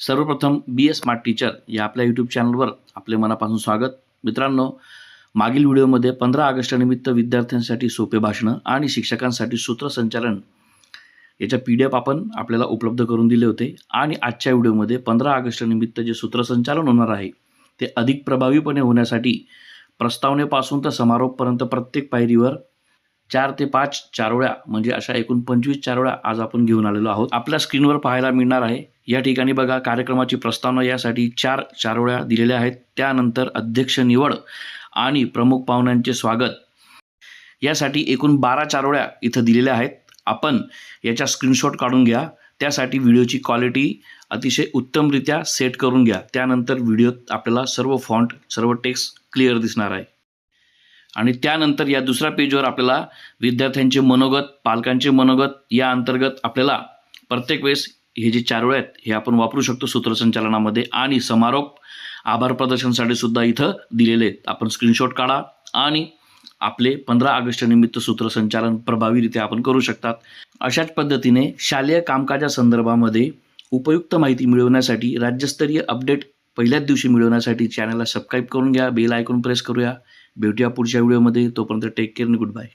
सर्वप्रथम बी ए smart teacher या आपल्या यूट्यूब चॅनलवर आपले मनापासून स्वागत. मित्रांनो मागील व्हिडिओमध्ये पंधरा ऑगस्टनिमित्त विद्यार्थ्यांसाठी सोपे भाषणं आणि शिक्षकांसाठी सूत्रसंचालन याच्या पी डी एफ आपण आपल्याला उपलब्ध करून दिले होते. आणि आजच्या व्हिडिओमध्ये पंधरा ऑगस्टनिमित्त जे सूत्रसंचालन होणार आहे ते अधिक प्रभावीपणे होण्यासाठी प्रस्तावनेपासून तर समारोपपर्यंत प्रत्येक पायरीवर चार ते पाच चारोळ्या म्हणजे अशा एकूण पंचवीस चारोळ्या आज आपण घेऊन आलेलो आहोत. आपल्या स्क्रीनवर पाहायला मिळणार आहे या ठिकाणी बघा कार्यक्रमाची प्रस्तावना यासाठी चार चारोळ्या दिलेल्या आहेत. त्यानंतर अध्यक्ष निवड आणि प्रमुख पाहुण्यांचे स्वागत. यासाठी एकूण बारा चारोळ्या इथं दिलेल्या आहेत. आपण याच्या स्क्रीनशॉट काढून घ्या. त्यासाठी व्हिडिओची क्वालिटी अतिशय उत्तमरित्या सेट करून घ्या. त्यानंतर व्हिडिओत आपल्याला सर्व फॉन्ट सर्व टेक्स्ट क्लिअर दिसणार आहे. आणि त्यानंतर या दुसऱ्या पेजवर आपल्याला विद्यार्थ्यांचे मनोगत पालकांचे मनोगत या अंतर्गत आपल्याला प्रत्येक वेळेस हे जे चारोळे आहेत हे आपण वापरू शकतो सूत्रसंचालनामध्ये. आणि समारोप आभार प्रदर्शनसाठी सुद्धा इथं दिलेले आहेत. आपण स्क्रीनशॉट काढा आणि आपले पंधरा ऑगस्ट निमित्त सूत्रसंचालन प्रभावीरित्या आपण करू शकतात. अशाच पद्धतीने शालेय कामकाजासंदर्भामध्ये उपयुक्त माहिती मिळवण्यासाठी राज्यस्तरीय अपडेट पहिल्याच दिवशी मिळवण्यासाठी चॅनलला सबस्क्राईब करून घ्या बेल आयकॉन प्रेस करूया. भेटूया पुढच्या व्हिडिओमध्ये तोपर्यंत टेक केअर गुड बाय